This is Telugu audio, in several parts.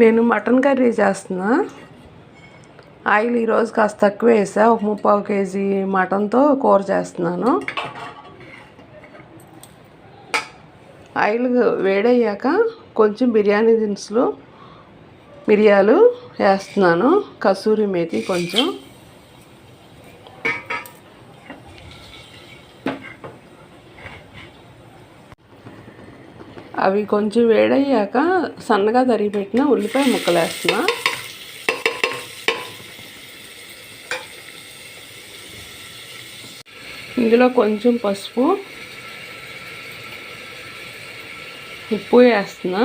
నేను మటన్ కర్రీ చేస్తున్నా. ఆయిల్ ఈరోజు కాస్త తక్కువ వేసా. ఒక ముప్పావు కేజీ మటన్తో కూర చేస్తున్నాను. ఆయిల్ వేడయ్యాక కొంచెం బిర్యానీ దినుసులు మిరియాలు వేస్తున్నాను. కసూరి మేతి కొంచెం. అవి కొంచెం వేడయ్యాక సన్నగా తరిగి పెట్టిన ఉల్లిపాయ ముక్కలు వేస్తున్నా ఇందులో కొంచెం పసుపు ఉప్పు వేస్తున్నా.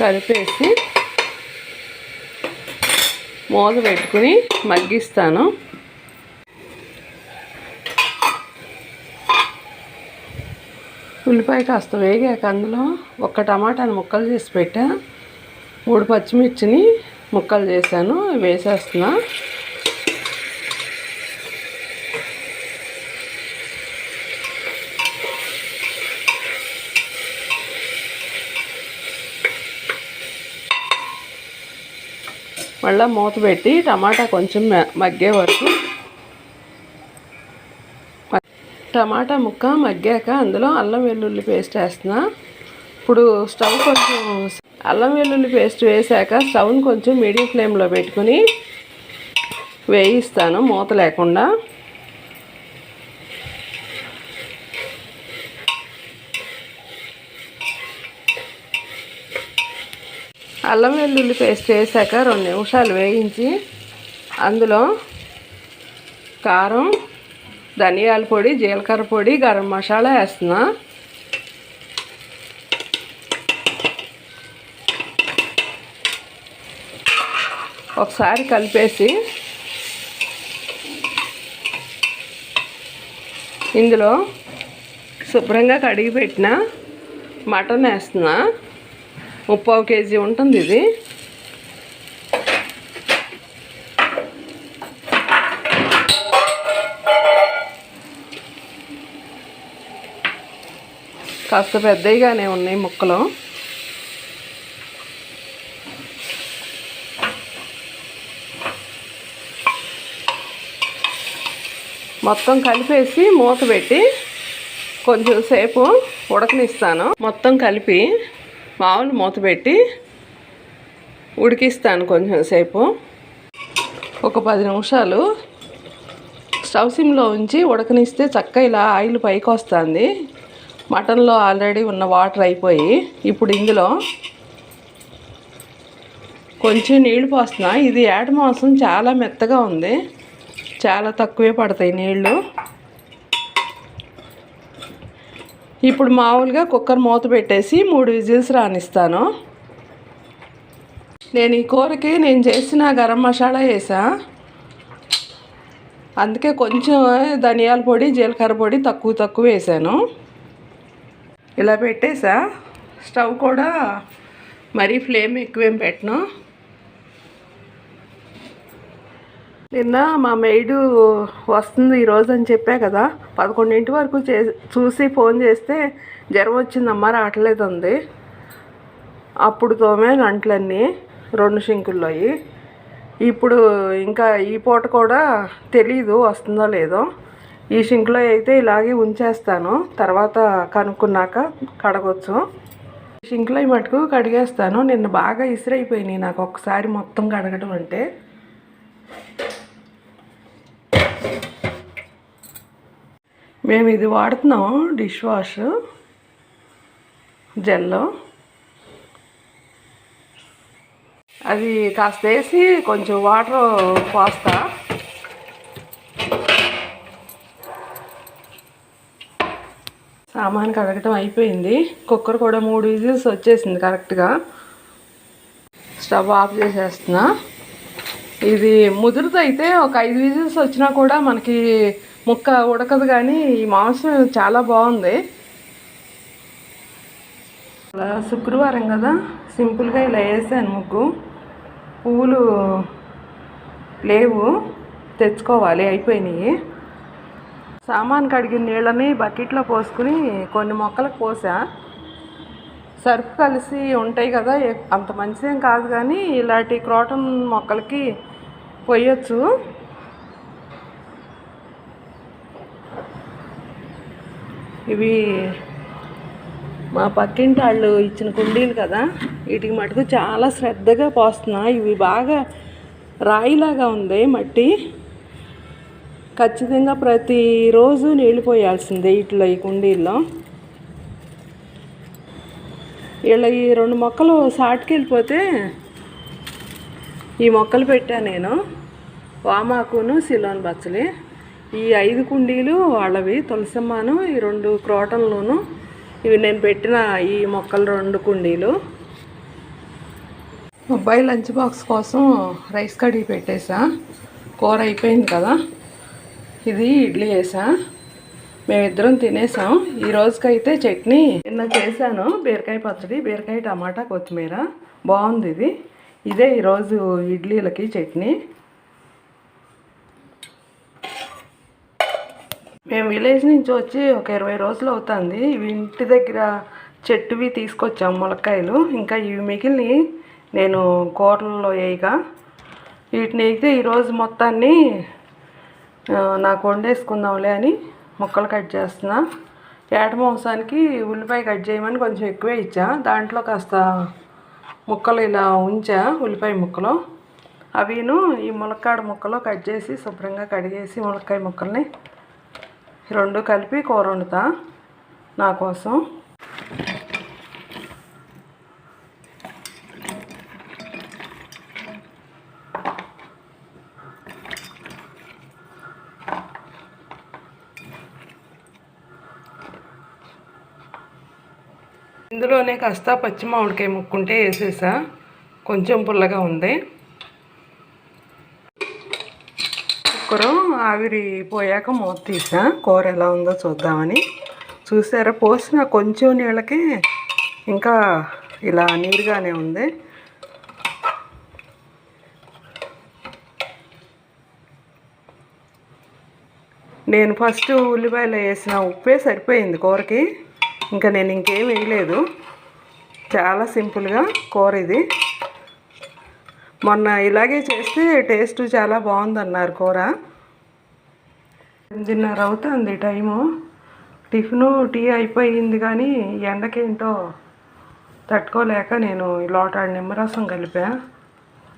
కలిపేసి మూత పెట్టుకుని మగ్గిస్తాను. ఉల్లిపాయ కాస్త వేగాక అందులో ఒక టమాటాని ముక్కలు చేసి పెట్టా. మూడు పచ్చిమిర్చిని ముక్కలు చేశాను వేసేస్తున్నా. మళ్ళీ మూత పెట్టి టమాటా కొంచెం మగ్గే వరకు. టమాటా ముక్క మగ్గాక అందులో అల్లం వెల్లుల్లి పేస్ట్ వేస్తున్నా. ఇప్పుడు స్టవ్ కొంచెం అల్లం వెల్లుల్లి పేస్ట్ వేసాక స్టవ్ని కొంచెం మీడియం ఫ్లేమ్లో పెట్టుకుని వేయిస్తాను మూత లేకుండా. అల్లం వెల్లుల్లి పేస్ట్ వేసాక రెండు నిమిషాలు వేయించి అందులో కారం ధనియాల పొడి జీలకర్ర పొడి గరం మసాలా వేస్తున్నా. ఒకసారి కలిపేసి ఇందులో శుభ్రంగా కడిగి పెట్టిన మటన్ వేస్తున్నా. ముప్పావు కేజీ ఉంటుంది ఇది. కాస్త పెద్దవిగానే ఉన్నాయి ముక్కలు. మొత్తం కలిపేసి మూత పెట్టి కొంచెం సేపు ఉడకనిస్తాను. మొత్తం కలిపి మామూలు మూత పెట్టి ఉడికిస్తాను కొంచెం సేపు. ఒక పది నిమిషాలు స్టవ్ సిమ్లో ఉంచి ఉడకనిస్తే చక్క ఇలా ఆయిల్ పైకి వస్తుంది. మటన్లో ఆల్రెడీ ఉన్న వాటర్ అయిపోయి ఇప్పుడు ఇందులో కొంచెం నీళ్ళు పోస్తున్నా. ఇది ఏట మాంసం చాలా మెత్తగా ఉంది. చాలా తక్కువే పడతాయి నీళ్ళు ఇప్పుడు మామూలుగా కుక్కర్ మూత పెట్టేసి మూడు విజిల్స్ రానిస్తాను. నేను ఈ కూరకి నేను చేసిన గరం మసాలా వేసా అందుకే కొంచెం ధనియాల పొడి జీలకర్ర పొడి తక్కువ తక్కువ వేసాను. ఇలా పెట్టేసా స్టవ్ కూడా మరీ ఫ్లేమ్ ఎక్కువేం పెట్టను. నిన్న మా మెయిడు వస్తుంది ఈరోజు అని చెప్పా కదా. పదకొండింటి వరకు చే చూసి ఫోన్ చేస్తే జ్వరం వచ్చిందమ్మా రావట్లేదు ఉంది అప్పుడు తోమే అంట్లన్నీ రెండు షింకుల్లోయి ఇప్పుడు ఇంకా ఈ పూట కూడా తెలీదు వస్తుందో లేదో. ఈ షింక్లో అయితే ఇలాగే ఉంచేస్తాను. తర్వాత కనుక్కున్నాక కడగొచ్చు. ఈ షింక్లో ఈ మటుకు కడిగేస్తాను. నిన్న బాగా ఇసురైపోయినాయి నాకు ఒకసారి మొత్తం కడగడం అంటే. మేము ఇది వాడుతున్నాం డిష్ వాష్ జెల్లో. అది కాస్త వేసి కొంచెం వాటర్ పోస్తా. సామాన్ కడగటం అయిపోయింది. కుక్కర్ కూడా మూడు విజిల్స్ వచ్చేసింది కరెక్ట్గా. స్టవ్ ఆఫ్ చేసేస్తున్నా. ఇది ముదురుతో అయితే ఒక ఐదు విజిల్స్ వచ్చినా కూడా మనకి ముక్క ఉడకదు కానీ ఈ మాంసం చాలా బాగుంది. అలా శుక్రవారం కదా సింపుల్గా ఇలా వేసాను ముగ్గు. పువ్వులు లేవు తెచ్చుకోవాలి అయిపోయినాయి. సామాన్ కడిగిన నీళ్ళని బకెట్లో పోసుకుని కొన్ని మొక్కలకు పోసా. సర్ఫ్ కలిసి ఉంటాయి కదా అంత మంచిదేం కాదు కానీ ఇలాంటి క్రోటన్ మొక్కలకి పోయొచ్చు. ఇవి మా పక్కింటి వాళ్ళు ఇచ్చిన కుండీలు కదా వీటికి మటుకు చాలా శ్రద్ధగా పోస్తున్నా. ఇవి బాగా రాయిలాగా ఉంది మట్టి. ఖచ్చితంగా ప్రతిరోజు నీళ్ళు పోయాల్సిందే ఇట్లా ఈ కుండీల్లో. ఇలా ఈ రెండు మొక్కలు సాటుకెళ్ళిపోతే ఈ మొక్కలు పెట్టాను నేను. వామాకును సిలోన్ బచ్చలి. ఈ ఐదు కుండీలు వాళ్ళవి తులసమ్మను ఈ రెండు క్రోటన్లోను. ఇవి నేను పెట్టిన ఈ మొక్కలు రెండు కుండీలు. అబ్బాయి లంచ్ బాక్స్ కోసం రైస్ కడిగి పెట్టేసా. కూర అయిపోయింది కదా. ఇది ఇడ్లీ వేసా మేమిద్దరం తినేసాం. ఈ రోజుకైతే చట్నీ నిన్న చేశాను. బీరకాయ పచ్చడి బీరకాయ టమాటా కొత్తిమీర. బాగుంది ఇది. ఇదే ఈరోజు ఇడ్లీలకి చట్నీ. మేము విలేజ్ నుంచి వచ్చి ఒక ఇరవై రోజులు అవుతుంది. ఇవి ఇంటి దగ్గర చెట్టువి తీసుకొచ్చాం ములక్కాయలు. ఇంకా ఇవి మిగిలినవి నేను కూరల్లో వేయగా. వీటిని అయితే ఈరోజు మొత్తాన్ని నాకు వండేసుకుందాంలే అని ముక్కలు కట్ చేస్తున్నా. ఏట మాంసానికి ఉల్లిపాయ కట్ చేయమని కొంచెం ఎక్కువే ఇచ్చా. దాంట్లో కాస్త ముక్కలు ఇలా ఉంచా ఉల్లిపాయ ముక్కలు. అవిను ఈ ములక్కాడ ముక్కలు కట్ చేసి శుభ్రంగా కడిగేసి ములక్కాయ ముక్కల్ని రెండు కలిపి కూర వండుతా నా కోసం. ఇందులోనే కాస్త పచ్చి మామిడికాయ ముక్కుంటే వేసేసా. కొంచెం పుల్లగా ఉంది. కుక్కరు ఆవిరి పోయాక మూత తీసా. కూర ఎలా ఉందో చూద్దామని. చూసారా పోసిన కొంచెం నీళ్ళకి ఇంకా ఇలా నీరుగానే ఉంది. నేను ఫస్ట్ ఉల్లిపాయలు వేసిన ఉప్పే సరిపోయింది కూరకి. ఇంకా నేను ఇంకేం వేయలేదు. చాలా సింపుల్గా కూర ఇది. మొన్న ఇలాగే చేస్తే టేస్ట్ చాలా బాగుందన్నారు కూర. ఎనిమిదిన్నర అవుతుంది టైము. టిఫిను టీ అయిపోయింది కానీ ఎండకేంటో తట్టుకోలేక నేను లోటాడు నిమ్మరసం కలిపా.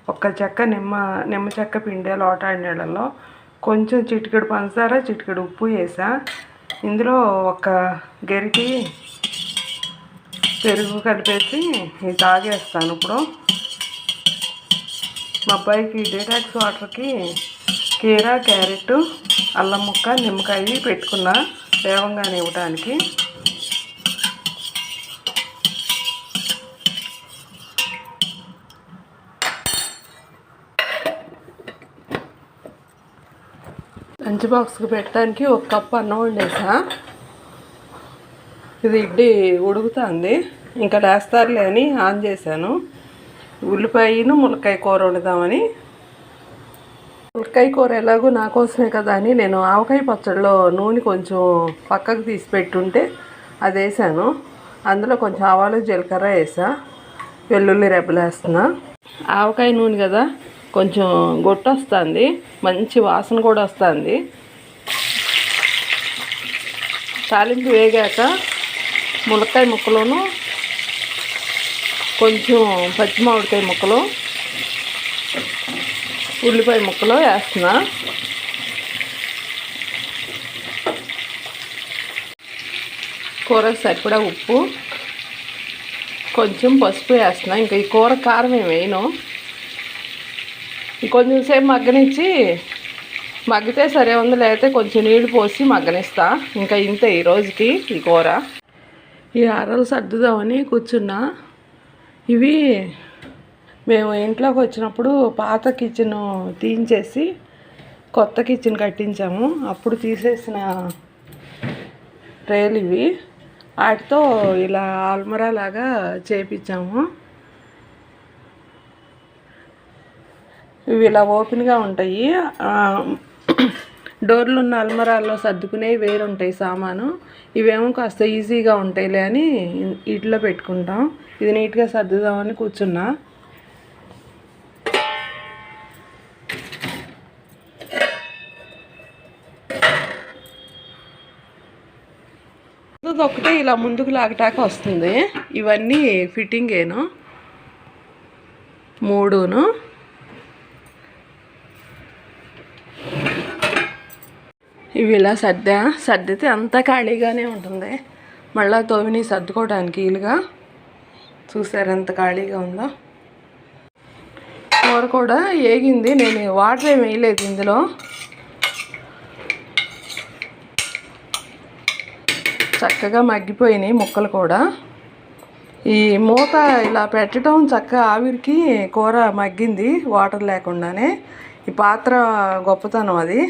ఒక్క చెక్క నిమ్మ నిమ్మ చెక్క పిండే లోటాడి నీళ్ళలో కొంచెం చిటికెడు పంచదార చిటికెడు ఉప్పు వేసా. ఇందులో ఒక గరిటి పెరుగు కలిపేసి ఇది తాగేస్తాను ఇప్పుడు. మా అబ్బాయికి డేటాక్స్ వాటర్కి కీరా క్యారెట్ అల్లం ముక్క నిమ్మకాయ పెట్టుకున్నా వేవంగానే ఇవ్వటానికి. లంచ్ బాక్స్కి పెట్టడానికి ఒక కప్పు అన్నం వండేసా. ఇది ఇడ్లీ ఉడుకుతుంది. ఇంకా లేస్తారులే అని ఆన్ చేశాను. ఉల్లిపాయను ములక్కాయ కూర వండుదామని. ములక్కాయ కూర ఎలాగో నా కోసమే కదా అని నేను ఆవకాయ పచ్చడిలో నూనె కొంచెం పక్కకు తీసి పెట్టుంటే అది వేసాను. అందులో కొంచెం ఆవాలు జీలకర్ర వేసా. వెల్లుల్లి రెబ్బలు వేస్తున్నా. ఆవకాయ నూనె కదా కొంచెం గొట్టు వస్తుంది మంచి వాసన కూడా వస్తుంది. తాలింపు వేగాక ములక్కాయ ముక్కలోను కొంచెం పచ్చి మామిడికాయ ముక్కలు ఉల్లిపాయ ముక్కలు వేస్తున్నా. కూర సరిపడా ఉప్పు కొంచెం పసుపు వేస్తున్నా. ఇంకా ఈ కూర కారం ఏమి వేయను. కొంచెం సేపు మగ్గనిచ్చి మగ్గితే సరే ఉంది లేకపోతే కొంచెం నీళ్ళు పోసి మగ్గనిస్తా. ఇంకా ఇంతే ఈరోజుకి ఈ కూర. ఈ అరలు సర్దుదామని కూర్చున్నా. ఇవి మేము ఇంట్లోకి వచ్చినప్పుడు పాత కిచెన్ తీయించేసి కొత్త కిచెన్ కట్టించాము. అప్పుడు తీసేసిన రేలు ఇవి. వాటితో ఇలా ఆల్మరా లాగా చేపించాము. ఇవి ఇలా ఓపెన్గా ఉంటాయి. డోర్లు ఉన్న అల్మరాల్లో సర్దుకునేవి వేరుంటాయి సామాను. ఇవేమో కాస్త ఈజీగా ఉంటాయిలే అని ఇంట్లో పెట్టుకుంటాం. ఇది నీట్గా సర్దుదామని కూర్చున్నా. ఒకటే ఇలా ముందుకు లాగటాక వస్తుంది. ఇవన్నీ ఫిట్టింగేను? మూడును. ఇవి ఇలా సర్దా. సర్దితే అంతా ఖాళీగానే ఉంటుంది. మళ్ళీ తోమిని సర్దుకోవడానికి వీలుగా. చూసారు ఎంత ఖాళీగా ఉందో. కూర కూడా ఏగింది నేను వాటర్ ఏమి వేయలేదు ఇందులో. చక్కగా మగ్గిపోయినాయి ముక్కలు కూడా. ఈ మూత ఇలా పెట్టడం చక్కగా ఆవిరికి కూర మగ్గింది వాటర్ లేకుండానే. ఈ పాత్ర గొప్పతనం అది.